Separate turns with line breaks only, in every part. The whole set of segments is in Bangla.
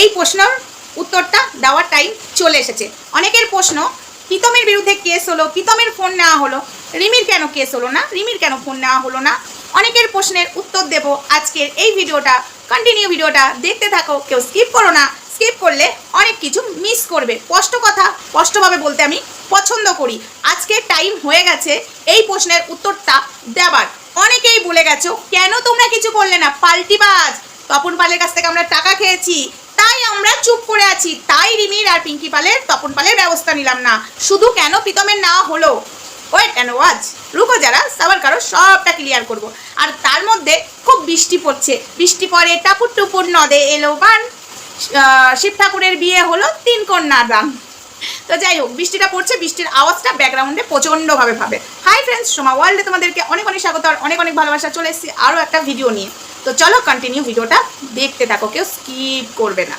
এই প্রশ্নর উত্তরটা দেওয়ার টাইম চলে এসেছে। অনেকের প্রশ্ন, প্রীতমের বিরুদ্ধে কেস হলো, প্রীতমের ফোন নেওয়া হলো। রিমির কেন কেস হলো না? রিমির কেন ফোন নেওয়া হলো না? অনেকের প্রশ্নের উত্তর দেব আজকের এই ভিডিওটা। কন্টিনিউ ভিডিওটা দেখতে থাকো, কেউ স্কিপ করো না। স্কিপ করলে অনেক কিছু মিস করবে। স্পষ্ট কথা, স্পষ্টভাবে বলতে আমি পছন্দ করি। আজকে টাইম হয়ে গেছে এই প্রশ্নের উত্তরটা দেবার। অনেকেই বলে গেছো, কেন তোমরা কিছু করলে না? পাল্টিবাজ তপন পালের কাছ থেকে আমরা টাকা খেয়েছি। তাই আমরা চুপ করে আছি। তাই রিমির আর পিঙ্কি পালের, তপন পালের ব্যবস্থা নিলাম না। শুধু কেন প্রীতমের না হলো? ওয়েট অ্যান্ড ওয়াচ রুকো যারা, সাবার কারও সবটা ক্লিয়ার করব। আর তার মধ্যে খুব বৃষ্টি পড়ছে। বৃষ্টি পরে টাপুর টুপুর নদে এলো বান শিব ঠাকুরের বিয়ে হলো তিন কন্যার দান তো যাই হোক, বৃষ্টিটা পড়ছে, বৃষ্টির আওয়াজটা ব্যাকগ্রাউন্ডে প্রচণ্ডভাবে পাবে হাই ফ্রেন্ডস সোমা ওয়ার্ল্ডে তোমাদেরকে অনেক অনেক স্বাগত আর অনেক অনেক ভালোবাসা। চলে এসেছি আরও একটা ভিডিও নিয়ে। তো চলো কন্টিনিউ ভিডিওটা। দেখতে থাকো, কেউ স্কিপ করবে না।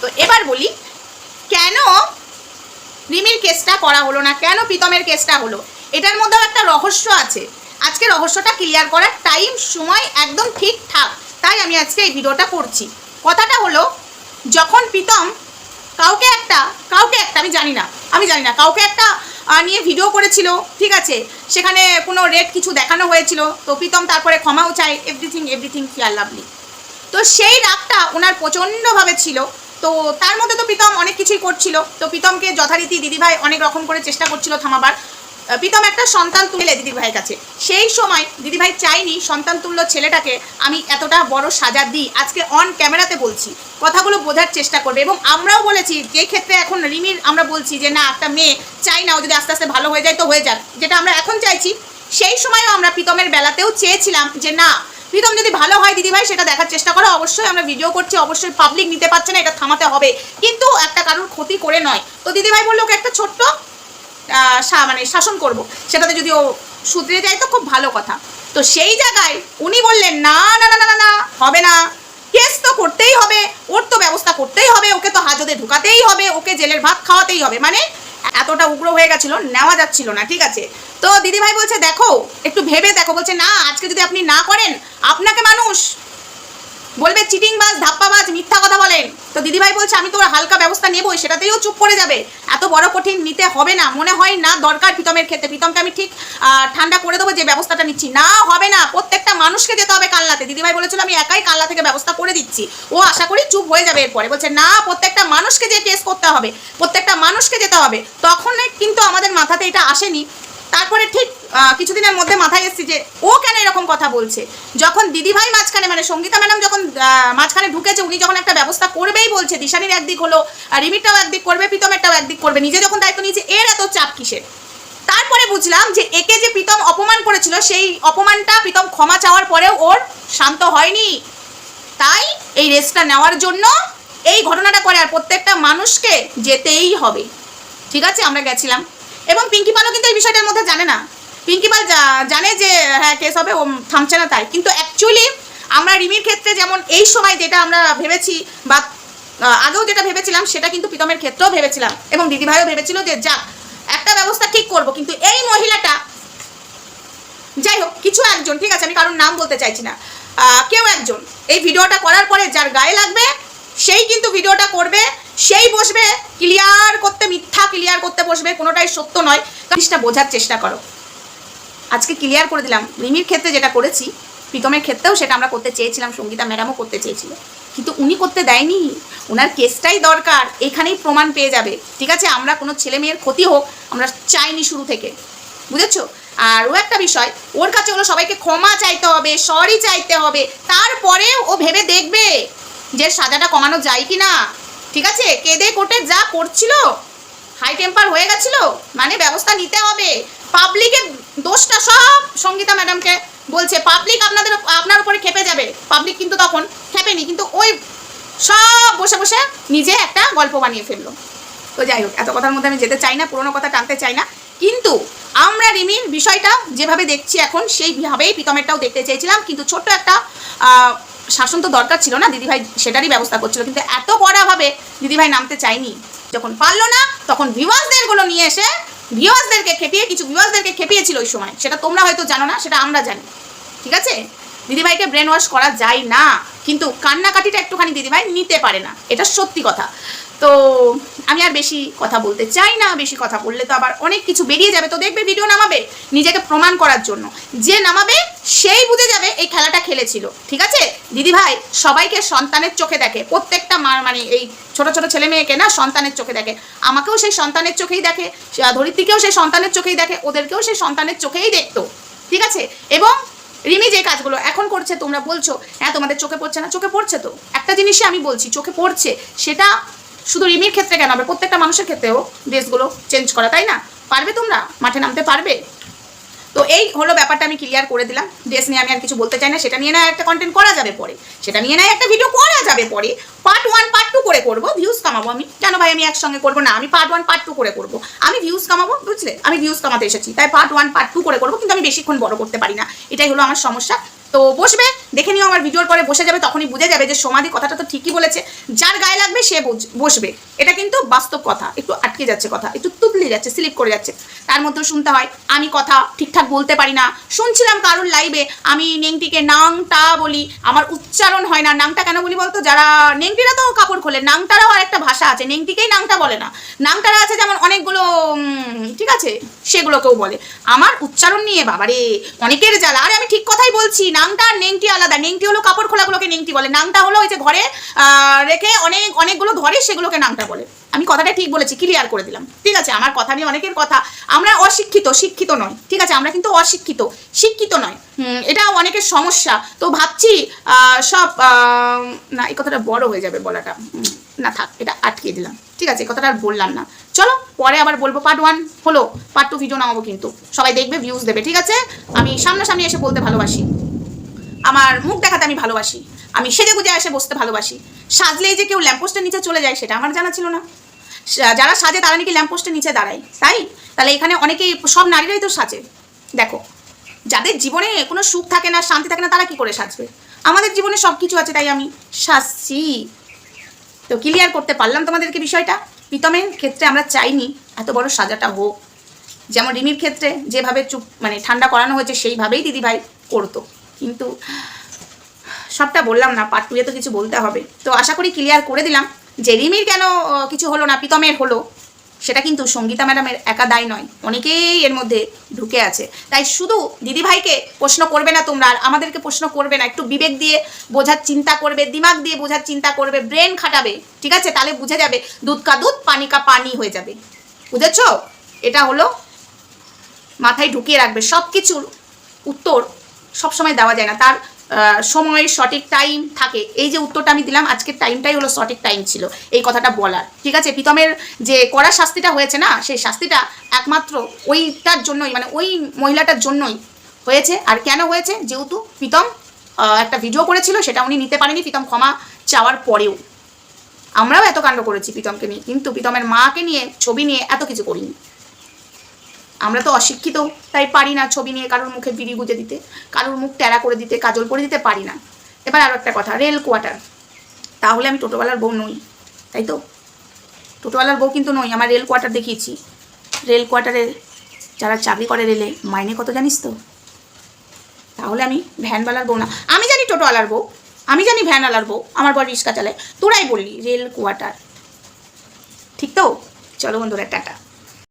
তো এবার বলি, কেন রিমির কেসটা করা হলো না? কেন প্রীতমের কেসটা হলো? এটার মধ্যেও একটা রহস্য আছে। আজকে রহস্যটা ক্লিয়ার করার টাইম সময় একদম ঠিকঠাক তাই আমি আজকে এই ভিডিওটা করছি। কথাটা হলো, যখন প্রীতম কাউকে একটা কাউকে একটা, আমি জানি না, আমি জানি না, কাউকে একটা নিয়ে ভিডিও করেছিল, ঠিক আছে? সেখানে কোনো রেট কিছু দেখানো হয়েছিল, তো প্রীতম তারপরে ক্ষমাও চাই এভরিথিং এভরিথিং ফিয়ার লাভলি তো সেই রাগটা ওনার প্রচণ্ডভাবে ছিল, তো তার মধ্যে তো প্রীতম অনেক কিছুই করছিল, তো প্রীতমকে যথারীতি দিদিভাই অনেক রকম করে চেষ্টা করছিল থামাবার। প্রীতম একটা সন্তান তুলে দিদিভাইয়ের কাছে। সেই সময় দিদিভাই চাইনি সন্তান তুল্য ছেলেটাকে আমি এতটা বড় সাজা দিই। আজকে অন ক্যামেরাতে বলছি। কথাগুলো বোঝার চেষ্টা করবে এবং আমরাও বলেছি, যে ক্ষেত্রে এখন রিমির আমরা বলছি যে, না, একটা মেয়ে চাই না, ও যদি আস্তে আস্তে ভালো হয়ে যায় তো হয়ে যাক। যেটা আমরা এখন চাইছি, সেই সময়ও আমরা প্রীতমের বেলাতেও চেয়েছিলাম যে, না, প্রীতম যদি ভালো হয় দিদিভাই, সেটা দেখার চেষ্টা করো। অবশ্যই আমরা ভিডিও করছি, অবশ্যই পাবলিক নিতে পারছে না, এটা থামাতে হবে। কিন্তু একটা কারোর ক্ষতি করে নয়। তো দিদিভাই বলল, ওকে একটা ছোট্ট মানে শাসন করব। সেটাতে যদি ও শুধরে যায় তো খুব ভালো কথা। তো সেই জায়গায় উনি বললেন, না না না না না না, হবে না। কেস তো করতেই হবে, ওর তো ব্যবস্থা করতেই হবে, ওকে তো হাজতে ঢুকাতেই হবে, ওকে জেলের ভাত খাওয়াতেই হবে। মানে এতটা উগ্র হয়ে গেছিল, নেওয়া যাচ্ছিল না, ঠিক আছে? তো দিদিভাই বলছে, দেখো, একটু ভেবে দেখো। বলছে, না, আজকে যদি আপনি না করেন, আপনাকে মানুষ বলবে চিটিং বাজ ধাপ্পাবাজ মিথ্যা কথা বলেন তো দিদিভাই বলছে, আমি তো ওর হালকা ব্যবস্থা নেবই সেটাতেও চুপ করে যাবে। এত বড় কঠিন নিতে হবে না। মনে হয় না দরকার প্রীতমের ক্ষেত্রে। প্রীতমকে আমি ঠিক ঠান্ডা করে দেবো যে ব্যবস্থাটা নিচ্ছি। না, হবে না। প্রত্যেকটা মানুষকে যেতে হবে কাল্লাতে। দিদিভাই বলেছিল, আমি একাই কাল্লা থেকে ব্যবস্থা করে দিচ্ছি। ও আশা করি চুপ হয়ে যাবে এরপরে। বলছে, না, প্রত্যেকটা মানুষকে যে টেস্ট করতে হবে, প্রত্যেকটা মানুষকে যেতে হবে তখন কিন্তু আমাদের মাথাতে এটা আসেনি। তারপরে ঠিক কিছুদিনের মধ্যে মাথায় এসেছি যে ও কেন এরকম কথা বলছে? যখন দিদিভাই মাঝখানে মানে সঙ্গীতা ম্যাডাম যখন মাঝখানে ঢুকেছে, উনি যখন একটা ব্যবস্থা করবেই বলছে দিশানির একদিক হলো রিমিটটাও একদিক করবে, প্রীতমেরটাও একদিক করবে, নিজে যখন দায়িত্ব নিয়েছে, এর এত চাপ কিসের? তারপরে বুঝলাম যে একে যে প্রীতম অপমান করেছিল, সেই অপমানটা প্রীতম ক্ষমা চাওয়ার পরেও ওর শান্ত হয়নি। তাই এই রেসটা নেওয়ার জন্য এই ঘটনাটা করে আর প্রত্যেকটা মানুষকে যেতেই হবে। ঠিক আছে? আমরা গেছিলাম। এবং পিঙ্কি পালও কিন্তু এই বিষয়টার মধ্যে জানে না। পিঙ্কি পাল জানে যে হ্যাঁ কেস হবে ও থামছে না তাই। কিন্তু অ্যাকচুয়ালি আমরা রিমির ক্ষেত্রে যেমন এই সময় যেটা আমরা ভেবেছি বা আগেও যেটা ভেবেছিলাম, সেটা কিন্তু প্রীতমের ক্ষেত্রেও ভেবেছিলাম এবং দিদিভাইও ভেবেছিল যে, যাক, একটা ব্যবস্থা ঠিক করব। কিন্তু এই মহিলাটা, যাই হোক, কিছু একজন, ঠিক আছে, আমি কারোর নাম বলতে চাইছি না কেউ একজন, এই ভিডিওটা করার পরে যার গায়ে লাগবে, সেই কিন্তু ভিডিওটা করবে সেই বসবে ক্লিয়ার করতে, মিথ্যা ক্লিয়ার করতে বসবে, কোনোটাই সত্য নয়। জিনিসটা বোঝার চেষ্টা করো। আজকে ক্লিয়ার করে দিলাম। রিমির ক্ষেত্রে যেটা করেছি, প্রীতমের ক্ষেত্রেও সেটা আমরা করতে চেয়েছিলাম, সঙ্গীতা ম্যাডামও করতে চেয়েছিল। কিন্তু উনি করতে দেয়নি। ওনার কেসটাই দরকার। এখানেই প্রমাণ পেয়ে যাবে। ঠিক আছে, আমরা কোনো ছেলে মেয়ের ক্ষতি হোক, আমরা চাইনি শুরু থেকে। বুঝেছ? আর ও একটা বিষয়, ওর কাছে হলো সবাইকে ক্ষমা চাইতে হবে সরি চাইতে হবে। তারপরে ও ভেবে দেখবে যে সাজাটা কমানো যায় কি না ঠিক আছে? কেঁদে কোটে যা করছিল হাই টেম্পার হয়ে গেছিল মানে ব্যবস্থা নিতে হবে। পাবলিকের দোষটা সব সঙ্গীতা ম্যাডামকে বলছে। পাবলিক আপনাদের আপনার উপরে খেপে যাবে। পাবলিক কিন্তু তখন খেপেনি, কিন্তু ওই সব বসে বসে নিজে একটা গল্প বানিয়ে ফেলল। তো যাই হোক, এত কথার মধ্যে আমি যেতে চাই না, পুরোনো কথা টানতে চাই না। কিন্তু আমরা রিমির বিষয়টা যেভাবে দেখছি এখন, সেইভাবেই প্রীতমেরটাও দেখতে চেয়েছিলাম। কিন্তু ছোট্ট একটা শাসন তো দরকার ছিল না, দিদিভাই সেটারই ব্যবস্থা করছিল। কিন্তু এত কড়াভাবে দিদিভাই নামতে চায়নি। যখন পারল না, তখন ভিউয়ার্সদেরগুলো নিয়ে এসে ভিউয়ার্সদেরকে খেপিয়ে, কিছু ভিউয়ার্সদেরকে খেপিয়েছিল ওই সময়। সেটা তোমরা হয়তো জানো না, সেটা আমরা জানি। ঠিক আছে? দিদিভাইকে ব্রেন ওয়াশ করা যায় না। কিন্তু কান্নাকাটিটা একটুখানি দিদিভাই নিতে পারে না। এটা সত্যি কথা। তো আমি আর বেশি কথা বলতে চাই না, বেশি কথা বললে তো আবার অনেক কিছু বেরিয়ে যাবে। তো দেখবে ভিডিও নামাবে নিজেকে প্রমাণ করার জন্য। যে নামাবে, সেই বুঝে যাবে এই খেলাটা খেলেছিল। ঠিক আছে? দিদিভাই সবাইকে সন্তানের চোখে দেখে। প্রত্যেকটা মা মানে এই ছোট ছোট ছেলে মেয়েকে না সন্তানের চোখে দেখে। আমাকেও সেই সন্তানের চোখেই দেখে ধরিত্রীকেও সেই সন্তানের চোখেই দেখে, ওদেরকেও সেই সন্তানের চোখেই দেখতো। ঠিক আছে? এবং রিমি যে কাজগুলো এখন করছে, তোমরা বলছো হ্যাঁ তোমাদের চোখে পড়ছে না, চোখে পড়ছে তো? একটা জিনিসই আমি বলছি, চোখে পড়ছে। সেটা শুধু রিমির ক্ষেত্রে কেন? হবে প্রত্যেকটা মানুষের ক্ষেত্রেও ড্রেসগুলো চেঞ্জ করা, তাই না? পারবে তোমরা? মাঠে নামতে পারবে? তো এই হলো ব্যাপারটা আমি ক্লিয়ার করে দিলাম। ড্রেস নিয়ে আমি আর কিছু বলতে চাই না, সেটা নিয়ে না একটা কন্টেন্ট করা যাবে পরে। সেটা নিয়ে না একটা ভিডিও করা যাবে পরে। পার্ট ওয়ান পার্ট টু করে করব ভিউজ কামাবো আমি। কেন ভাই আমি একসঙ্গে করব না? আমি পার্ট ওয়ান পার্ট টু করে করব। আমি ভিউজ কামাবো, বুঝলে? আমি ভিউজ কামাতে এসেছি। তাই পার্ট ওয়ান পার্ট টু করে করব, কিন্তু আমি বেশিক্ষণ বড় করতে পারি না। এটাই হলো আমার সমস্যা। তো বসবে, দেখে নিও আমার ভিডিওর পরে বসে যাবে, তখনই বুঝে যাবে যে সমাধি কথাটা তো ঠিকই বলেছে। যার গায়ে লাগবে সে বসবে। এটা কিন্তু বাস্তব কথা। একটু আটকে যাচ্ছে কথা, একটু তুতলে যাচ্ছে স্লিপ করে যাচ্ছে। তার মধ্যেও শুনতে হয়, আমি কথা ঠিকঠাক বলতে পারি না। শুনছিলাম কারোর লাইভে, আমি নেংটিকে নাংটা বলি। আমার উচ্চারণ হয় না। নাংটা কেন বলি বলতো? যারা নেংটিরা তো কাপড় খোলে, নাংটারাও আর একটা ভাষা আছে। নেংটিকেই নাংটা বলে না। নাংটারা আছে যেমন অনেকগুলো ঠিক আছে? সেগুলোকেও বলে। আমার উচ্চারণ নিয়ে বাবারে, অনেকের জ্বালা। আরে আমি ঠিক কথাই বলছি, নাংটা আর নেংটি আলাদা। নেংটি হলো কাপড় খোলাগুলোকে নেংটি বলে। নাংটা হলো ওই যে ঘরে রেখে অনেক, অনেকগুলো ধরে সেগুলোকে নামটা বলে। আমি কথাটা ঠিক বলেছি ক্লিয়ার করে দিলাম। ঠিক আছে, আমার কথা নিয়ে অনেকের কথা। আমরা অশিক্ষিত, শিক্ষিত নয় ঠিক আছে, আমরা কিন্তু অশিক্ষিত, শিক্ষিত নয় এটা অনেকের সমস্যা। তো ভাবছি সব না, এই কথাটা বড় হয়ে যাবে বলাটা। না থাক, এটা আটকে দিলাম। ঠিক আছে কথাটা আর বললাম না। চলো, পরে আবার বলব পার্ট ওয়ান হলো পার্ট টু ভিডিও নামাবো কিন্তু। সবাই দেখবে ভিউজ দেবে, ঠিক আছে? আমি সামনাসামনি এসে বলতে ভালোবাসি। আমার মুখ দেখাতে আমি ভালোবাসি। আমি সেজে গুজে এসে বসতে ভালোবাসি। সাজলেই যে কেউ ল্যাম্পোস্টের নিচে চলে যায় সেটা আমার জানা ছিল না। যারা সাজে তারা নাকি ল্যাম্পোস্টের নিচে দাঁড়ায়, তাই? তাহলে এখানে অনেকেই, সব নারীরাই তো সাজে। দেখো, যাদের জীবনে কোনো সুখ থাকে না, শান্তি থাকে না, তারা কি করে সাজবে? আমাদের জীবনে সব কিছু আছে, তাই আমি সাজছি। তো ক্লিয়ার করতে পারলাম তোমাদেরকে বিষয়টা? প্রীতমের ক্ষেত্রে আমরা চাইনি এত বড় সাজাটা হোক। যেমন রিমির ক্ষেত্রে যেভাবে চুপ মানে ঠান্ডা করানো হয়েছে, সেইভাবেই দিদিভাই করতো। কিন্তু সবটা বললাম না পার্ট টুয়ে তো কিছু বলতে হবে। তো আশা করি ক্লিয়ার করে দিলাম যে রিমির কেন কিছু হলো না, প্রীতমের হলো, সেটা কিন্তু সঙ্গীতা ম্যাডামের একা দায় নয়, অনেকেই এর মধ্যে ঢুকে আছে। তাই শুধু দিদিভাইকে প্রশ্ন করবে না তোমরা, আর আমাদেরকে প্রশ্ন করবে না, একটু বিবেক দিয়ে বোঝার চিন্তা করবে, দিমাগ দিয়ে বোঝার চিন্তা করবে ব্রেন খাটাবে, ঠিক আছে? তাহলে বুঝে যাবে, দুধ কা দুধ, পানি কা পানি হয়ে যাবে। বুঝেছ? এটা হলো মাথায় ঢুকিয়ে রাখবে। সব কিছুর উত্তর সবসময় দেওয়া যায় না। তার সময়, সঠিক টাইম থাকে। এই যে উত্তরটা আমি দিলাম, আজকের টাইমটাই হলো সঠিক টাইম ছিল এই কথাটা বলার। ঠিক আছে? প্রীতমের যে কড়া শাস্তিটা হয়েছে না, সেই শাস্তিটা একমাত্র ওইটার জন্যই মানে ওই মহিলাটার জন্যই হয়েছে। আর কেন হয়েছে? যেহেতু প্রীতম একটা ভিডিও করেছিল, সেটা উনি নিতে পারেনি। প্রীতম ক্ষমা চাওয়ার পরেও। আমরাও এত কাণ্ড করেছি প্রীতমকে নিয়ে, কিন্তু প্রীতমের মাকে নিয়ে, ছবি নিয়ে এত কিছু করিনি। আমরা তো অশিক্ষিত, তাই পারি না ছবি নিয়ে কারোর মুখে বিড়ি গুঁজে দিতে, কারোর মুখ টেরা করে দিতে, কাজল করে দিতে পারি না। এবার আরও একটা কথা, রেল কোয়ার্টার। তাহলে আমি টোটোওয়ালার বউ নই, তাই তো? টোটোওয়ালার বউ কিন্তু নই, আমার রেল কোয়ার্টার দেখিয়েছি। রেল কোয়ার্টারে যারা চাকরি করে রেলে, মাইনে কত জানিস তো? তাহলে আমি ভ্যানওয়ালার বউ না। আমি জানি টোটোওয়ালার বউ, আমি জানি ভ্যানওয়ালার বউ, আমার বর রিক্সা চালায়। তোরাই বললি, রেল কোয়ার্টার। ঠিক তো? চলো বন্ধুরা, টাটা।